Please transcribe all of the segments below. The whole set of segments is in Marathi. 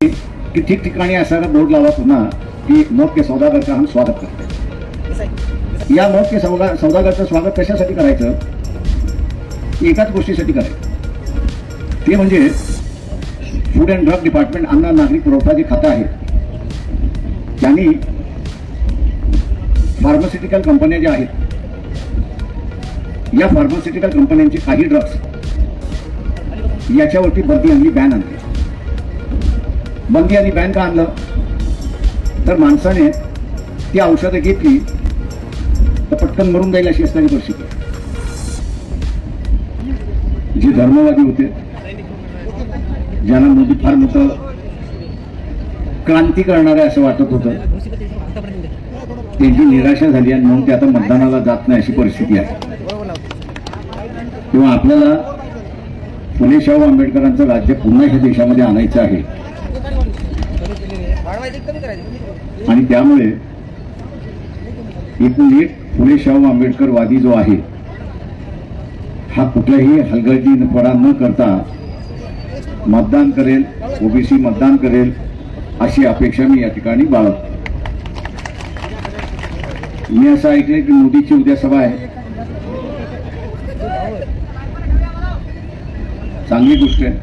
की ठिकठिकाणी असायला बोर्ड लावा पुन्हा की मौत के सौदागर का हम स्वागत करते या मौत के सौदा सौदागरचं स्वागत कशासाठी करायचं? एकाच गोष्टीसाठी करायचं. ते म्हणजे फूड अँड ड्रग डिपार्टमेंट अन्न नागरिक पुरवठा जे खातं आहे त्यांनी फार्मास्युटिकल कंपन्या ज्या आहेत या फार्मास्युटिकल कंपन्यांचे काही ड्रग्स याच्यावरती बंदी आणली बॅन आणली बंदी आणि बँक आणलं? तर माणसाने ती औषधं घेतली तर पटकन मरून जाईल अशी असणारी परिस्थिती जे धर्मवादी होते ज्यांना मोदी फार मोठं क्रांती करणारे असं वाटत होतं त्यांची निराशा झाली आणि म्हणून ते आता मतदानाला जात नाही अशी परिस्थिती आहे. तेव्हा आपल्याला फुले शाहू आंबेडकरांचं राज्य पुन्हा ह्या देशामध्ये आणायचं आहे आणि त्यामुळे एकूण एक फुले शाहू आंबेडकरवादी जो आहे हा कुठल्याही हलगर्जीपणा न करता मतदान करेल ओबीसी मतदान करेल अशी अपेक्षा मी या ठिकाणी बाळगतो. मी असं ऐकलंय की मोदीची उद्या सभा आहे. चांगली गोष्ट आहे.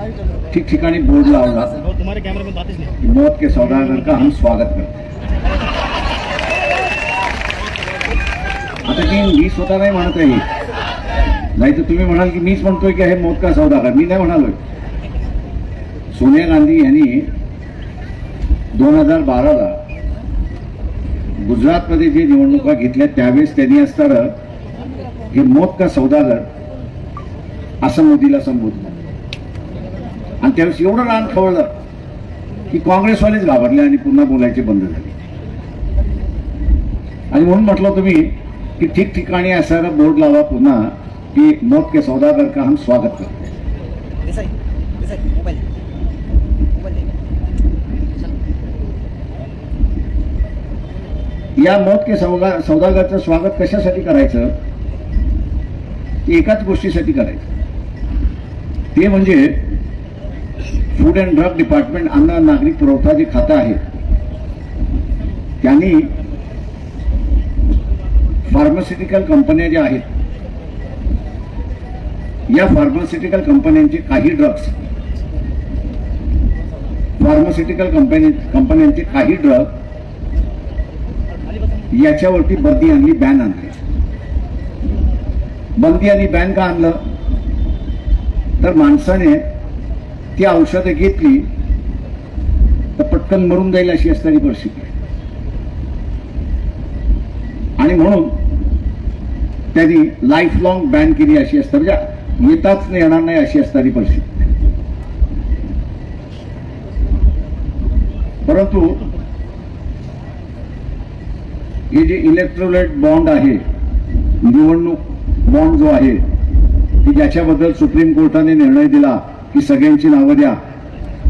ठिकठिकाणी बोर्ड लावला. नहीं। मौत के सौदागर का हम स्वागत करते हैं। आता की मी स्वतः नाही म्हणत आहे नाही तर तुम्ही म्हणाल की मीच म्हणतोय की हे मौत का सौदागर? मी नाही म्हणालोय. सोनिया गांधी यांनी दोन हजार बाराला गुजरातमध्ये जे निवडणुका घेतल्या त्यावेळेस त्यांनी असताना हे मौत का सौदागर असं मोदीला संबोधलं. आणि त्यावेळेस एवढं रान खवळलं की काँग्रेसवालेच घाबरले आणि पुन्हा बोलायचे बंद झाले. आणि म्हणून म्हटलं तुम्ही की ठिकठिकाणी असायला बोर्ड लावा पुन्हा की मौत के सौदागर का हम स्वागत करते. या मौत के सौदा सौदागरचं स्वागत कशासाठी करायचं? एकाच गोष्टीसाठी करायचं. ते म्हणजे फूड अँड ड्रग डिपार्टमेंट अन्न नागरिक पुरवठा जे खातं आहे त्यांनी फार्मास्युटिकल कंपन्या ज्या आहेत या फार्मास्युटिकल कंपन्यांचे काही ड्रग्स फार्मास्युटिकल कंपनी कंपन्यांचे काही ड्रग याच्यावरती बंदी आणली बॅन आणली. बंदी आणि बॅन का आणलं? तर माणसाने ती औषधं घेतली तर पटकन मरून जाईल अशी असणारी परिस्थिती आहे. आणि म्हणून त्यांनी लाईफ लॉंग बॅन केली अशी असते म्हणजे येताच येणार नाही अशी असणारी परिस्थिती परंतु हे जे इलेक्ट्रोलाइट बॉन्ड आहे निवडणूक बॉन्ड जो आहे की ज्याच्याबद्दल सुप्रीम कोर्टाने निर्णय दिला की सगळ्यांची नावं द्या.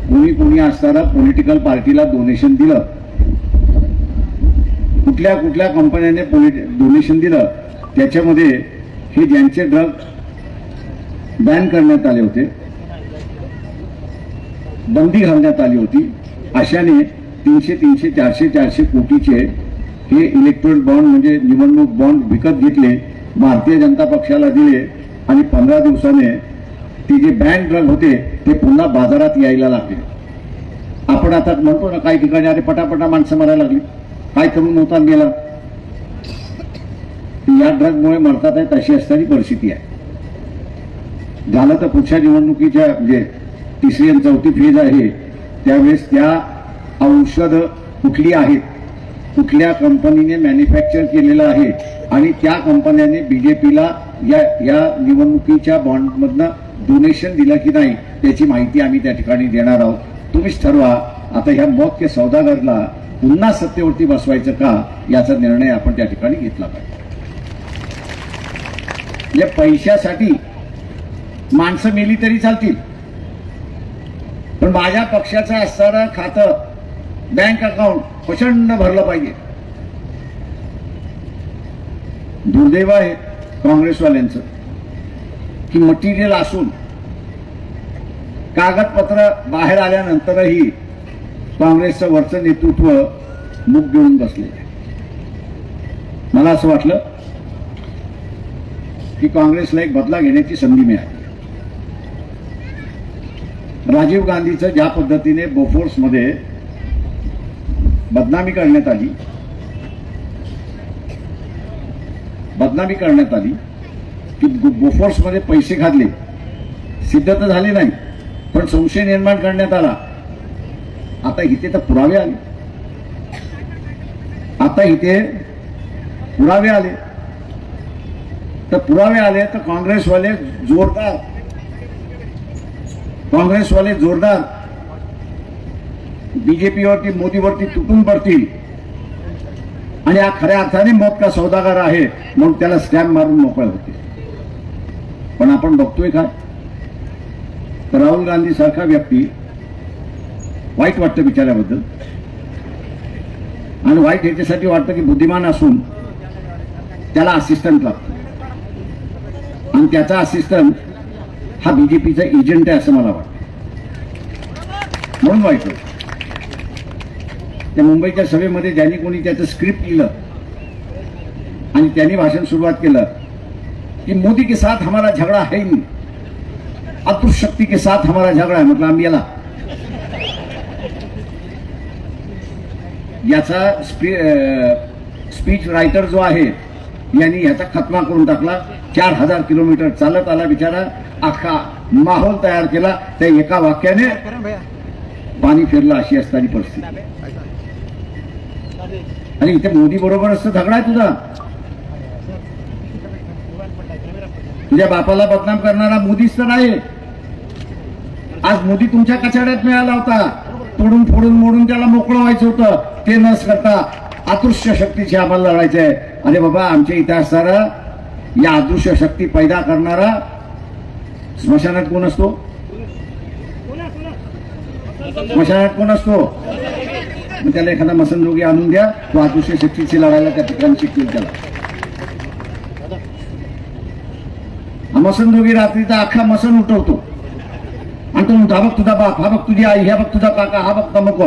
कोणी कोणी असताना पॉलिटिकल पार्टीला डोनेशन दिलं. कुठल्या कुठल्या कंपन्याने डोनेशन दिलं त्याच्यामध्ये हे ज्यांचे ड्रग बॅन करण्यात आले होते बंदी घालण्यात आली होती अशाने तीनशे तीनशे चारशे चारशे कोटीचे हे इलेक्ट्रॉनिक बॉन्ड म्हणजे निवडणूक बॉन्ड विकत घेतले भारतीय जनता पक्षाला दिले आणि पंधरा दिवसाने ते जे बँक ड्रग होते ते पुन्हा बाजारात यायला लागले. आपण आता म्हणतो ना काही ठिकाणी अरे पटापटा माणसं मारायला लागली. काय करून नव्हता गेला? या ड्रगमुळे मरतात आहेत अशी असणारी परिस्थिती आहे. झालं तर पुढच्या निवडणुकीच्या म्हणजे तिसरी आणि चौथी फेज आहे. त्यावेळेस त्या औषध कुठली आहेत? कुठल्या कंपनीने मॅन्युफॅक्चर केलेलं आहे? आणि त्या कंपन्याने बीजेपीला या या निवडणुकीच्या बॉन्डमधनं डोनेशन दिलं की नाही त्याची माहिती आम्ही त्या ठिकाणी देणार आहोत. तुम्हीच ठरवा. आता ह्या मौत के सौदागरला पुन्हा सत्तेवरती बसवायचं का याचा निर्णय आपण त्या ठिकाणी घेतला पाहिजे. म्हणजे पैशासाठी माणसं मेली तरी चालतील. पण माझ्या पक्षाचं असणारं खातं बँक अकाउंट प्रचंड भरलं पाहिजे. दुर्दैव आहे काँग्रेसवाल्यांचं. की मटेरियल असून कागदपत्र बाहेर आल्यानंतरही काँग्रेसचं वरचं नेतृत्व मुख घेऊन बसले. मला असं वाटलं की काँग्रेसला एक बदला घेण्याची संधी मिळाली. राजीव गांधीचं ज्या पद्धतीने बोफोर्समध्ये बदनामी करण्यात आली बदनामी करण्यात आली की बोफोर्समध्ये पैसे घातले सिद्ध तर झाले नाही पण संशय निर्माण करण्यात आला. आता इथे तर पुरावे आले. आता इथे पुरावे आले. तर पुरावे आले तर काँग्रेसवाले जोरदार. काँग्रेसवाले जोरदार. बीजेपीवरती मोदीवरती तुटून पडतील. आणि हा खऱ्या अर्थाने मत का सौदागार आहे. म्हणून त्याला स्टॅम्प मारून मोकळे होते पण आपण बघतोय काय तर राहुल गांधी सारखा व्यक्ती वाईट वाटतं बिचाऱ्याबद्दल. आणि वाईट याच्यासाठी वाटतं की बुद्धिमान असून त्याला असिस्टंट लागतो. आणि त्याचा असिस्टंट हा बीजेपीचा एजंट आहे असं मला वाटतं. म्हणून वाईट वाटतं त्या मुंबईच्या सभेमध्ये ज्यांनी कोणी त्याचं स्क्रिप्ट लिहिलं आणि त्यांनी भाषण सुरुवात केलं कि मोदी के साथ हमारा झगड़ा है ही नहीं। अतुर शक्ति के साथ हमारा झगड़ा है मतलब आम्ही याला। याचा स्पी स्पीच रायटर जो आहे यांनी याचा खतमा करून टाकला चार हजार किलोमीटर चालत आला बिचारा अख्खा माहोल तयार केला त्या एका वाक्याने पाणी फिरलं अशी असणारी परिस्थिती. आणि इथे मोदी बरोबरच असतं झगडा आहे तुझा? तुझ्या बापाला बदनाम करणारा मोदीच तर आहे आज मोदी तुमच्या कचाड्यात मिळाला होता. तोडून फोडून मोडून त्याला मोकळं व्हायचं होतं. ते नस करता अदृश्य शक्तीशी आम्हाला लढायचं आहे. अरे बाबा आमच्या इथे असणारा या अदृश्य शक्ती पैदा करणारा स्मशानात कोण असतो? स्मशानात कोण असतो? मग त्याला एखादा मसनजोगी आणून द्या. तो अदृश्य शक्तीची लढायला त्या ठिकाणी शिकतील त्याला मसन दोघी रात्रीचा अख्खा मसन उठवतो. आणि तो म्हणतो हा बघ तुझा बाप हा बघ तुझी आई ह्या बघ तुझा काका हा बघ तमकवा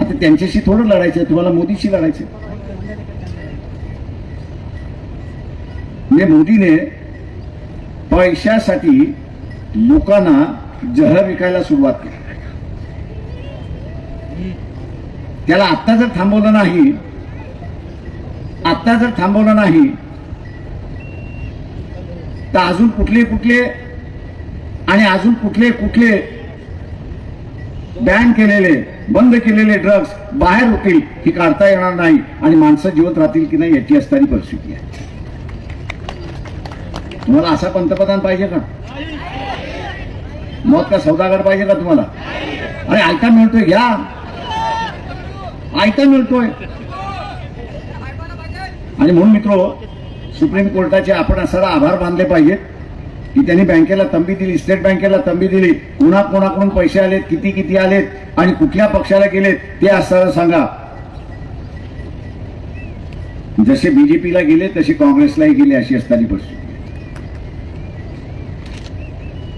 आता त्यांच्याशी थोडं लढायचं तुम्हाला मोदीशी लढायचं म्हणजे मोदीने पैशासाठी लोकांना जहर विकायला सुरुवात केली. त्याला आत्ता जर थांबवलं नाही आत्ता जर थांबवलं नाही तर अजून कुठले कुठले आणि अजून कुठले कुठले बॅन केलेले बंद केलेले ड्रग्ज बाहेर होतील ही काढता येणार नाही आणि माणसं जिवंत राहतील की नाही याची असणारी परिस्थिती आहे. तुम्हाला असा पंतप्रधान पाहिजे का? मग का सौदागर पाहिजे का तुम्हाला? अरे ऐका मिळतोय घ्या. ऐका मिळतोय. आणि म्हणून मित्र सुप्रीम कोर्टाचे आपण असाला आभार मानले पाहिजेत की त्यांनी बँकेला तंबी दिली स्टेट बँकेला तंबी दिली. कुणा कोणाकडून पैसे आलेत किती किती आलेत आणि कुठल्या पक्षाला गेलेत ते असताना सांगा. जसे बीजेपीला गेले तसे काँग्रेसलाही गेले अशी असताना परिस्थिती.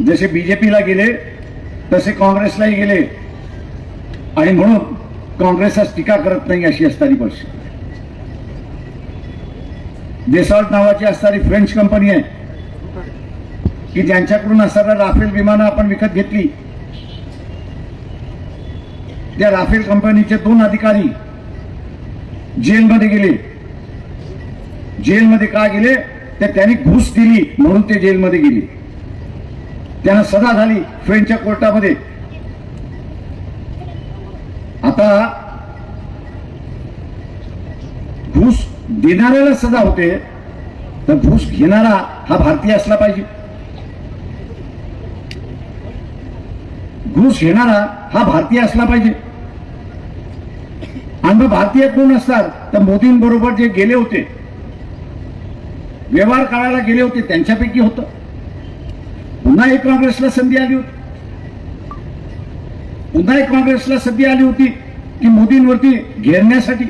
जसे बीजेपीला गेले तसे काँग्रेसलाही गेले. आणि म्हणून काँग्रेसच टीका करत नाही अशी असताना परिस्थिती. डेसॉल्ट नावाची असणारी फ्रेंच कंपनी आहे. की ज्यांच्याकडून असणारा राफेल विमानं आपण विकत घेतली. त्या राफेल कंपनीचे दोन अधिकारी जेलमध्ये गेले. जेलमध्ये का गेले? तर त्यांनी घुस दिली म्हणून ते जेलमध्ये गेले. त्यांना सजा झाली फ्रेंचच्या कोर्टामध्ये. आता घुस देणाऱ्याला सजा होते तर घुस घेणारा हा भारतीय असला पाहिजे. घुस घेणारा हा भारतीय असला पाहिजे. आणि मग भारतीय कोण असतात तर मोदींबरोबर जे गेले होते व्यवहार करायला गेले होते त्यांच्यापैकी होतं. पुन्हा एक काँग्रेसला संधी आली होती. पुन्हा एक काँग्रेसला संधी आली होती की मोदींवरती घेरण्यासाठी.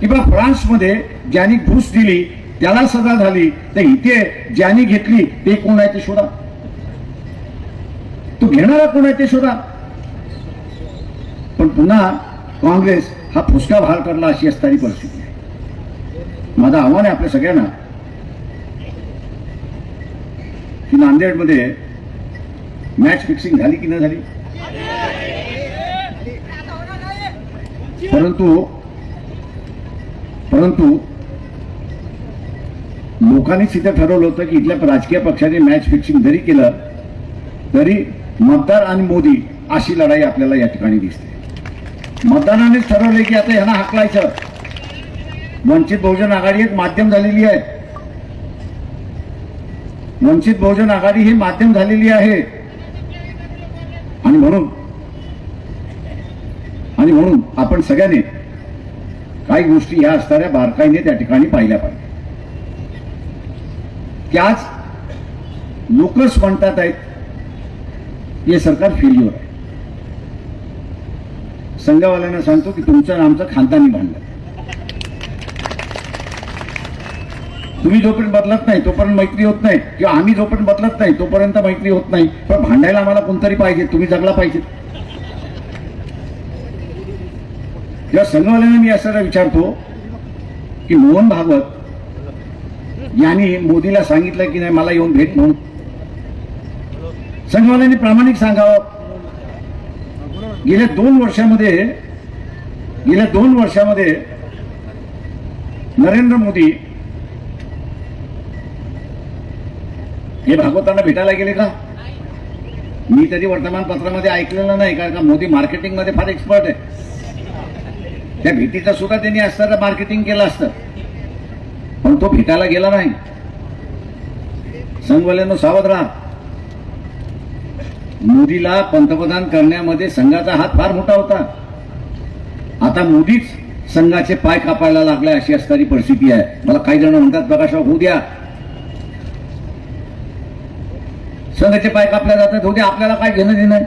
किंवा फ्रान्समध्ये ज्यांनी घुस दिली त्याला सजा झाली तर इथे ज्यांनी घेतली ते कोण आहे ते शोधा. तो घेणारा कोण आहे ते शोधा. पण पुन्हा काँग्रेस हा फुसका भार करला अशी असणारी परिस्थिती आहे. माझं आव्हान आहे आपल्या सगळ्यांना की नांदेडमध्ये मॅच फिक्सिंग झाली की नाही झाली? परंतु परंतु लोकांनीच तिथे ठरवलं होतं की इथल्या राजकीय पक्षाने मॅच फिक्सिंग जरी केलं तरी मतदार आणि मोदी अशी लढाई आपल्याला या ठिकाणी दिसते. मतदारानेच ठरवलंय की आता ह्यांना हाकलायचं. वंचित बहुजन आघाडी एक माध्यम झालेली आहे. वंचित बहुजन आघाडी ही माध्यम झालेली आहे. आणि म्हणून आणि म्हणून आपण सगळ्यांनी काही गोष्टी ह्या असणाऱ्या बारकाईने त्या ठिकाणी पाहिल्या पाहिजे. की आज लोकच म्हणतात आहेत हे सरकार फेल्युअर आहे. संघवाल्यांना सांगतो की तुमचं आमचं खानदानी भांडण. तुम्ही जोपर्यंत बदलत नाही तोपर्यंत मैत्री होत नाही किंवा आम्ही जोपर्यंत बदलत नाही तोपर्यंत मैत्री होत नाही पण भांडायला आम्हाला कोणतरी पाहिजे तुम्ही जगला पाहिजे. या संघवाल्यांना मी असा विचारतो की मोहन भागवत यांनी मोदीला सांगितलं की नाही मला येऊन भेट म्हणून. संघवाल्यांनी प्रामाणिक सांगावं. गेल्या दोन वर्षामध्ये गेल्या दोन वर्षामध्ये नरेंद्र मोदी हे भागवतांना भेटायला गेले का? मी तरी वर्तमानपत्रामध्ये ऐकलेलं नाही कारण का मोदी मार्केटिंगमध्ये फार एक्सपर्ट आहे. त्या भीतीचा सुद्धा त्यांनी असताना मार्केटिंग केलं असतं. पण तो भेटायला गेला नाही. संघवाल्यांनो सावध राहा. मोदीला पंतप्रधान करण्यामध्ये संघाचा हात फार मोठा होता. आता मोदीच संघाचे पाय कापायला लागले अशी असणारी परिस्थिती आहे. मला काही जण म्हणतात प्रकाश होऊ द्या. संघाचे पाय कापल्या जातात होऊ द्या आपल्याला काय घेणं देणं आहे?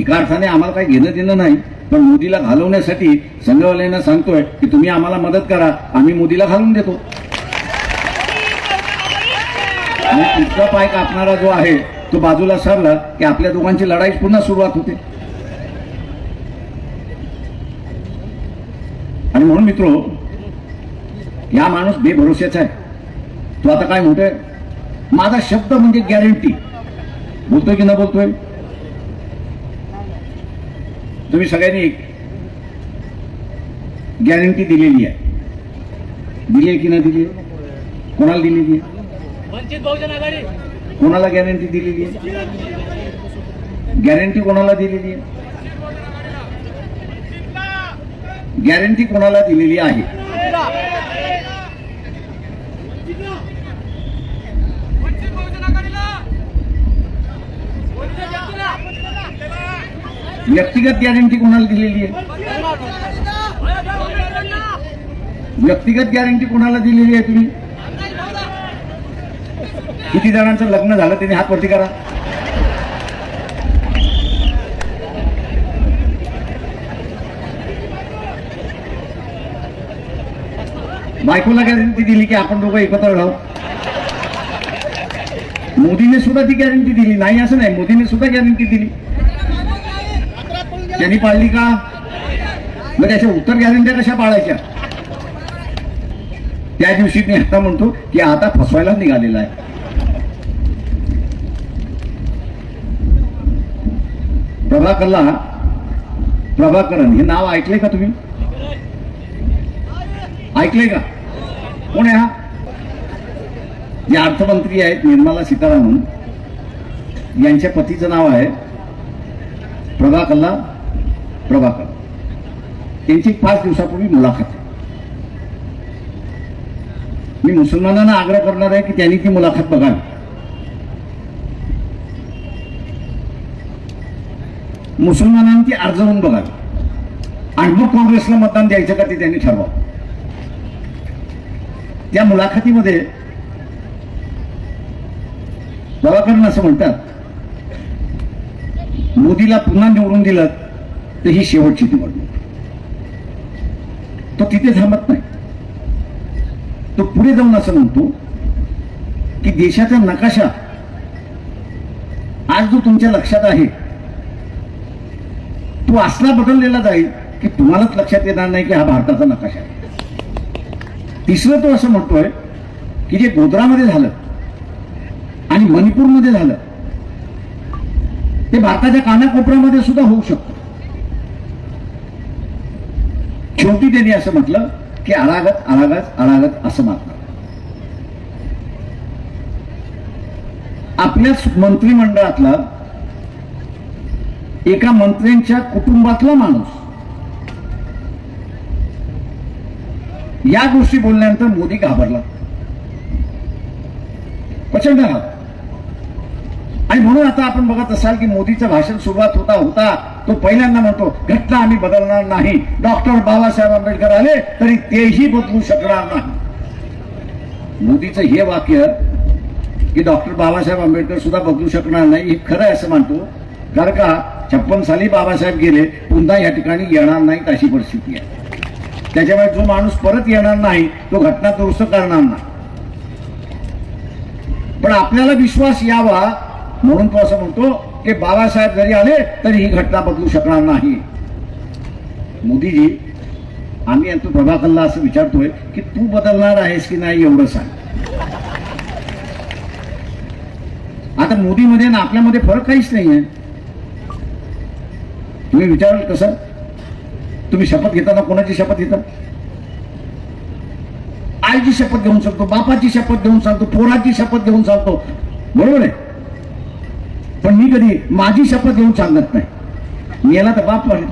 एका अर्थाने आम्हाला काही घेणं देणं नाही. पण मोदीला घालवण्यासाठी संघवाल्यांना सांगतोय की तुम्ही आम्हाला मदत करा आम्ही मोदीला घालून देतो. आणि तिसरा पाय कापणारा जो आहे तो बाजूला सरला की आपल्या दोघांची लढाई पुन्हा सुरुवात होते. आणि म्हणून मित्रो या माणूस बेभरोश्याचा आहे. तो आता काय म्हणतोय? माझा शब्द म्हणजे गॅरंटी बोलतोय की न बोलतोय? तुम्ही सगळ्यांनी गॅरंटी दिलेली आहे. दिली आहे की नाही दिली? कोणाला दिलेली आहे? वंचित बहुजन आघाडी. कोणाला गॅरंटी दिलेली आहे? गॅरंटी कोणाला दिलेली आहे? गॅरंटी कोणाला दिलेली आहे? व्यक्तिगत गॅरंटी कोणाला दिलेली आहे? व्यक्तिगत गॅरंटी कोणाला दिलेली आहे तुम्ही? किती जणांचं लग्न झालं त्यांनी हात वरती करा. बायकोला गॅरंटी दिली की आपण दोघं एकत्र राहू. मोदीने सुद्धा ती गॅरंटी दिली. नाही असं नाही. मोदीने सुद्धा गॅरंटी दिली. त्यांनी पाळली का? मग त्याच्या उत्तर गॅरंट्या कशा पाळायच्या? त्या दिवशी मी आता म्हणतो की आता फसवायला निघालेला आहे. प्रभाकरला प्रभाकरन हे नाव ऐकले का तुम्ही? ऐकले का? कोण आहे हा? जे अर्थमंत्री आहेत निर्मला सीतारामन यांच्या पतीचं नाव आहे प्रभाकरला प्रभाकर. त्यांची पाच दिवसापूर्वी मुलाखत. मी मुसलमानांना आग्रह करणार आहे की त्यांनी ती मुलाखत बघावी. मुसलमानांनी ती अर्जवून बघावी. आणि मग काँग्रेसला मतदान द्यायचं का ते त्यांनी ठरवावं. त्या मुलाखतीमध्ये प्रभाकरन असं म्हणतात मोदीला पुन्हा निवडून दिलं तर ही शेवटची निवडणूक. तो तिथे थांबत नाही. तो पुढे जाऊन असं म्हणतो की देशाचा नकाशा आज जो तुमच्या लक्षात आहे तो असला बदललेला जाईल की तुम्हालाच लक्षात येणार नाही की हा भारताचा नकाशा आहे. तिसरं तो असं म्हणतोय की जे गोधरामध्ये झालं आणि मणिपूरमध्ये झालं ते भारताच्या कानाकोपऱ्यामध्ये सुद्धा होऊ शकतं. शेवटी त्यांनी असं म्हटलं की अळागत अळागत अळागत असं म्हटलं आपल्याच मंत्रिमंडळातला एका मंत्र्यांच्या कुटुंबातला माणूस या गोष्टी बोलल्यानंतर मोदी घाबरला. प्रचंड घाबर आणि म्हणून आता आपण बघत असाल की मोदीचं भाषण सुरुवात होता होता. तो पहिल्यांदा म्हणतो घटना आम्ही बदलणार नाही. डॉक्टर बाबासाहेब आंबेडकर आले तरी तेही बदलू शकणार नाही. मोदीचं हे वाक्य की डॉक्टर बाबासाहेब आंबेडकर सुद्धा बदलू शकणार नाही हे खरं असं मानतो. कारण का छप्पन साली बाबासाहेब गेले पुन्हा या ठिकाणी येणार नाहीत अशी परिस्थिती आहे. त्याच्यामुळे जो माणूस परत येणार नाही तो घटना दुरुस्त करणार नाही. पण आपल्याला विश्वास यावा म्हणून तो असं म्हणतो ते बाबासाहेब जरी आले तरी ही घटना बदलू शकणार नाही. मोदीजी आम्ही तू प्रभाकरला असं विचारतोय की तू बदलणार आहेस की नाही एवढं सांग. आता मोदीमध्ये ना आपल्यामध्ये फरक काहीच नाही आहे तुम्ही विचाराल कसं? तुम्ही शपथ घेताना कोणाची शपथ घेता? आईची शपथ घेऊन सांगतो बापाची शपथ घेऊन सांगतो पोराची शपथ घेऊन सांगतो बरोबर आहे? पण मी कधी माझी शपथ घेऊन सांगत नाही. मेला तर बाप म्हणेल.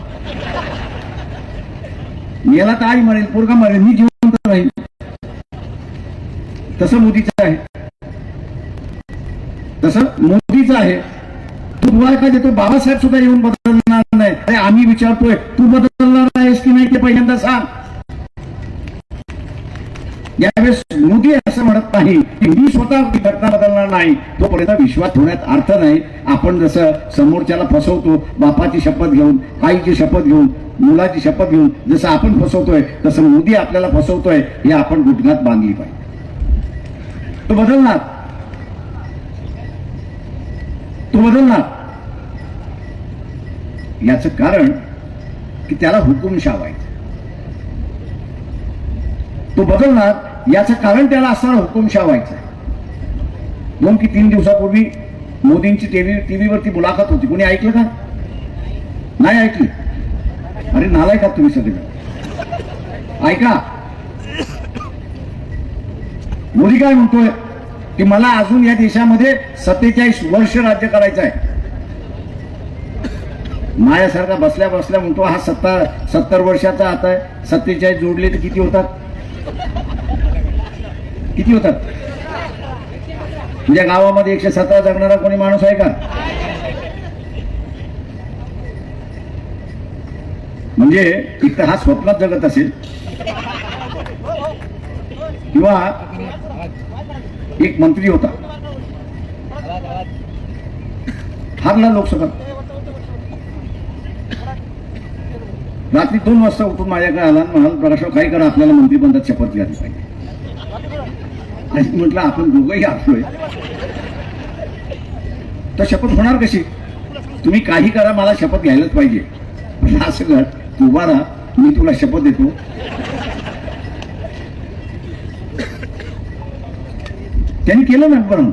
मेला तर आई म्हणेल पोरगा मरेल मी जिवंत राहील तसं मोदीचं आहे. तसं मोदीचं आहे. तू तुम्हाला काय देतो? बाबासाहेब सुद्धा येऊन बदलणार नाही. अरे आम्ही विचारतोय तू बदलणार नाहीस की नाही ते पहिल्यांदा सांग. यावेळेस मोदी असं म्हणत नाही की मी स्वतः घटना बदलणार नाही. तोपर्यंत विश्वास ठेवण्यात अर्थ नाही. आपण जसं समोरच्याला फसवतो बापाची शपथ घेऊन आईची शपथ घेऊन मुलाची शपथ घेऊन जसं आपण फसवतोय तसं मोदी आपल्याला फसवतोय हे आपण गुटघात बांधली पाहिजे. तो बदलणार. तो बदलणार. याचं कारण की त्याला हुकुमशाह व्हायचं. तो बदलणार याचं कारण त्याला असणारा हुकुमशाह व्हायचं. दोन की तीन दिवसापूर्वी मोदींची टीव्ही टीव्हीवरती मुलाखत होती. कोणी ऐकलं का? नाही ऐकली. अरे नालाय का तुम्ही सगळे. ऐका. मोदी काय म्हणतोय? की मला अजून या देशामध्ये सत्तेचाळीस वर्ष राज्य करायचं आहे. मायासारखा बसल्या बसल्या म्हणतो हा सत्ता सत्तर वर्षाचा आता आहे सत्तेचाळीस जोडले तर किती होतात? किती होतात? तुझ्या गावामध्ये एकशे सतरा जगणारा कोणी माणूस आहे का? म्हणजे एक तर हा स्वप्नात जगत असेल. किंवा एक मंत्री होता. हारला लोकसभा. रात्री दोन वाजता उठून माझ्याकडे आला आणि म्हणाल प्रकाशराव काय करा आपल्याला मंत्रिपदात शपथ घ्यायला पाहिजे. म्हटलं आपण दोघंही असलोय तर शपथ होणार कशी? तुम्ही काही करा मला शपथ घ्यायलाच पाहिजे. असं कर तू उभा राहा मी तुला शपथ देतो. त्यांनी केलं ना बरं.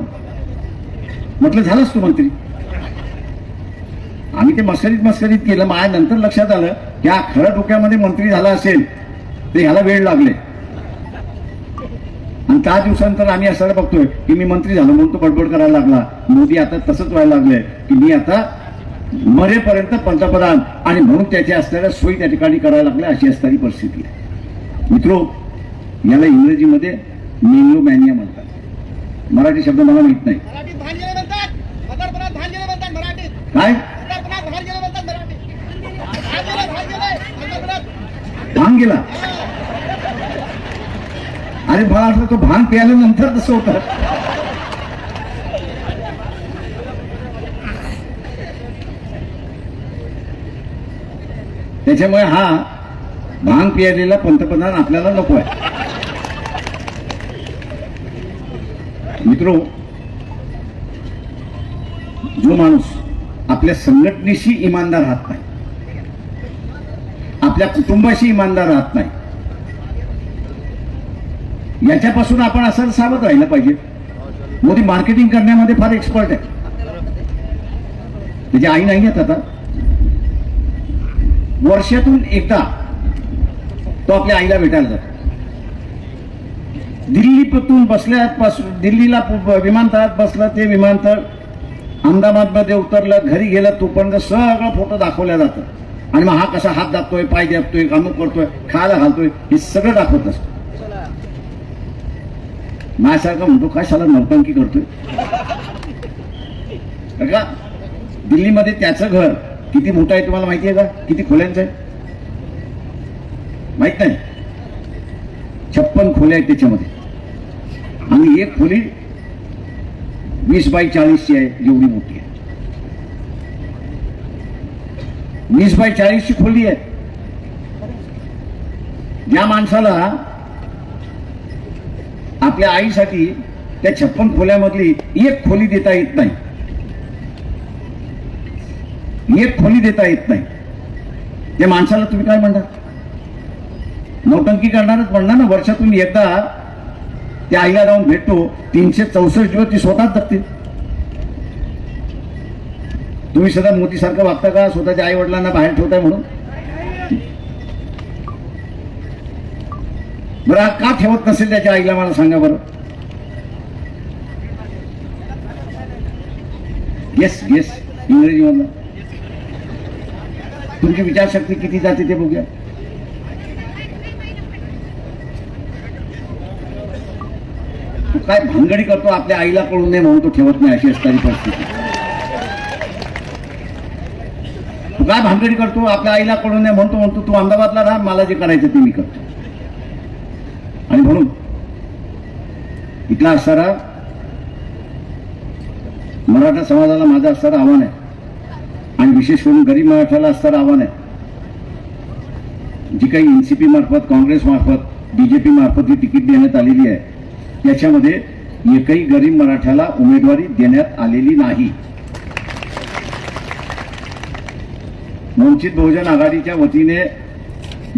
म्हटलं झालंच तू मंत्री. आम्ही ते मस्करीत मस्करीत केलं. माझ्या नंतर लक्षात आलं की हा खरं डोक्यामध्ये मंत्री झाला असेल तर ह्याला वेळ लागले. आणि त्या दिवसानंतर आम्ही असं बघतोय की मी मंत्री झालो म्हणून तो बडबड करायला लागला. मोदी आता तसंच व्हायला लागले की मी आता मरेपर्यंत पंतप्रधान आणि म्हणून त्याच्या असणाऱ्या सोयी त्या ठिकाणी करायला लागल्या अशी असणारी परिस्थिती आहे. मित्रो याला इंग्रजीमध्ये मेंगलोमॅनिया म्हणतात. मराठी शब्द मला माहीत नाही. काय? भांग गेला अरे मला वाटलं तो भांग प्यायल्यानंतर तसं होतं. त्याच्यामुळे हा भांग पियालेला पंतप्रधान आपल्याला नको आहे मित्रो जो माणूस आपल्या संघटनेशी इमानदार राहत नाही आपल्या कुटुंबाशी इमानदार राहत नाही याच्यापासून आपण असं सावध राहिलं पाहिजे. मोदी मार्केटिंग करण्यामध्ये फार एक्सपर्ट आहे. त्याची आई नाही आहेत आता. वर्षातून एकदा तो आपल्या आईला भेटायला जातो. दिल्लीपासून बसल्यापासून दिल्लीला विमानतळात बसलं ते विमानतळ अहमदाबादमध्ये उतरलं घरी गेलं तोपर्यंत सगळं फोटो दाखवल्या जातं. आणि मग हा कसा हात दाबतोय पाय दाबतोय अमुक करतोय खायला घालतोय हे सगळं दाखवत असतं. माझ्यासारखा म्हणतो काय शाला नौटंकी करतोय? का दिल्लीमध्ये त्याचं घर किती मोठं आहे तुम्हाला माहिती आहे का? किती खोल्यांचं आहे? माहीत नाही. छप्पन खोल्या आहेत त्याच्यामध्ये. आणि एक खोली वीस बाय चाळीसची आहे एवढी मोठी आहे. वीस बाय चाळीसची खोली आहे. ज्या माणसाला आपल्या आईसाठी त्या छप्पन खोल्यामधली एक खोली देता येत नाही. एक खोली देता येत नाही. त्या माणसाला तुम्ही काय म्हणणार नौटंकी करणारच म्हणणार ना. वर्षातून एकदा त्या आईला जाऊन भेटतो. तीनशे चौसष्ट दिवस ती स्वतःच जगते. तुम्ही सदा मोतीसारखं वागता का? स्वतःच्या आई वडिलांना बाहेर ठेवताय म्हणून? बरं का ठेवत नसेल त्याच्या आईला मला सांगा बरं? येस येस इंग्रजीमधलं तुमची विचारशक्ती किती जाते ते बघूया. तू काय भानगडी करतो आपल्या आईला कळून नाही म्हणून तो ठेवत नाही अशी असणारी परिस्थिती. तू काय भानगडी करतो आपल्या आईला कळून नाही म्हणतो म्हणतो तू अहमदाबादला राहा मला जे करायचं ते मी करतो. म्हणून. इथला असणारा मराठा समाजाला माझं असणारं आव्हान आहे. आणि विशेष करून गरीब मराठ्याला असणारं आव्हान आहे. जी काही एनसीपी मार्फत काँग्रेस मार्फत बीजेपी मार्फत ही तिकीट देण्यात आलेली आहे याच्यामध्ये एकही गरीब मराठ्याला उमेदवारी देण्यात आलेली नाही. वंचित बहुजन आघाडीच्या वतीने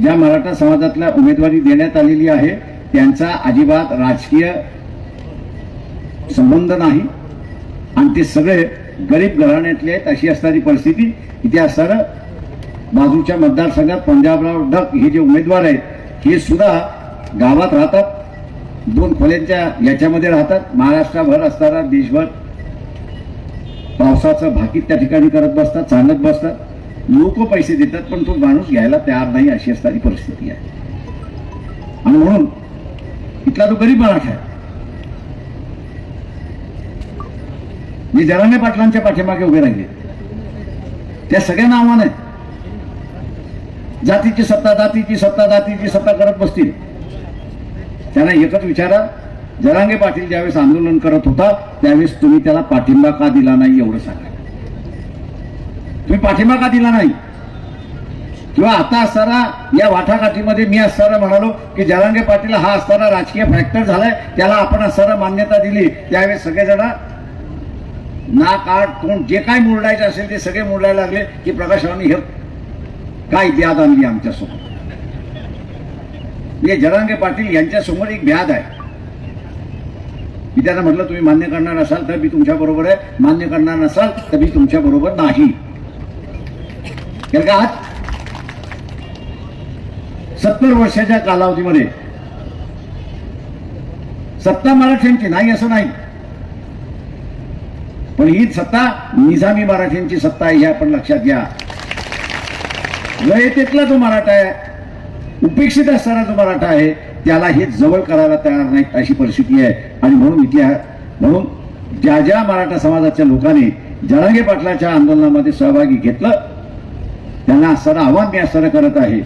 ज्या मराठा समाजातल्या उमेदवारी देण्यात आलेली आहे त्यांचा अजिबात राजकीय संबंध नाही. आणि ते सगळे गरीब घराण्यातले आहेत अशी असणारी परिस्थिती. इथे असणारं बाजूच्या मतदारसंघात पंजाबराव डक हे जे उमेदवार आहेत हे सुद्धा गावात राहतात. दोन खोल्यांच्या याच्यामध्ये राहतात. महाराष्ट्राभर असताना देशभर पावसाचं भाकीत त्या ठिकाणी करत बसतात चालत बसतात. लोक पैसे देतात पण तो माणूस घ्यायला तयार नाही अशी असणारी परिस्थिती आहे. आणि म्हणून इथला तो गरीब मराठा आहे मी जराने पाटलांच्या पाठीमागे उभे राहिले त्या सगळ्यांना आव्हान आहे जातीची सत्ता जातीची सत्ता जातीची सत्ता करत बसतील। त्यांना एकच विचारा जरांगे पाटील ज्यावेळेस आंदोलन करत होता त्यावेळेस तुम्ही त्याला पाठिंबा का दिला नाही एवढं सांगा। तुम्ही पाठिंबा का दिला नाही? किंवा आता असताना या वाटाघाटीमध्ये मी असताना म्हणालो की जरांगे पाटील हा असताना राजकीय फॅक्टर झालाय. त्याला आपण असताना मान्यता दिली. त्यावेळेस सगळेजण नाक आठ तोंड जे काय मुरडायचे असेल ते सगळे मुरडायला लागले की प्रकाशरावांनी हे काय ब्याद आणली आमच्यासमोर? म्हणजे हे जरांगे पाटील यांच्यासमोर एक ब्याद आहे. मी त्यांना म्हटलं तुम्ही मान्य करणार असाल तर मी तुमच्या बरोबर आहे. मान्य करणार नसाल तर मी तुमच्या बरोबर नाही. कारण का आज सत्तर वर्षाच्या कालावधीमध्ये. सत्ता मराठ्यांची नाही असं नाही. पण ही सत्ता निजामी मराठ्यांची सत्ता आहे हे आपण लक्षात घ्या. रयतेतला जो मराठा आहे उपेक्षित असणारा जो मराठा आहे त्याला हे जवळ करायला तयार नाही अशी परिस्थिती आहे. आणि म्हणून इतिहास म्हणून ज्या ज्या मराठा समाजाच्या लोकांनी जरांगे पाटलाच्या आंदोलनामध्ये सहभागी घेतलं त्यांना असणारं आव्हान मी असणारं करत आहे.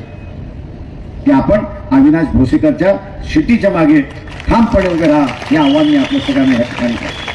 की आपण अविनाश भोसेकरच्या शिटीच्या मागे ठामपणे उभे राहा. हे आव्हान मी आपल्या सगळ्यांना या ठिकाणी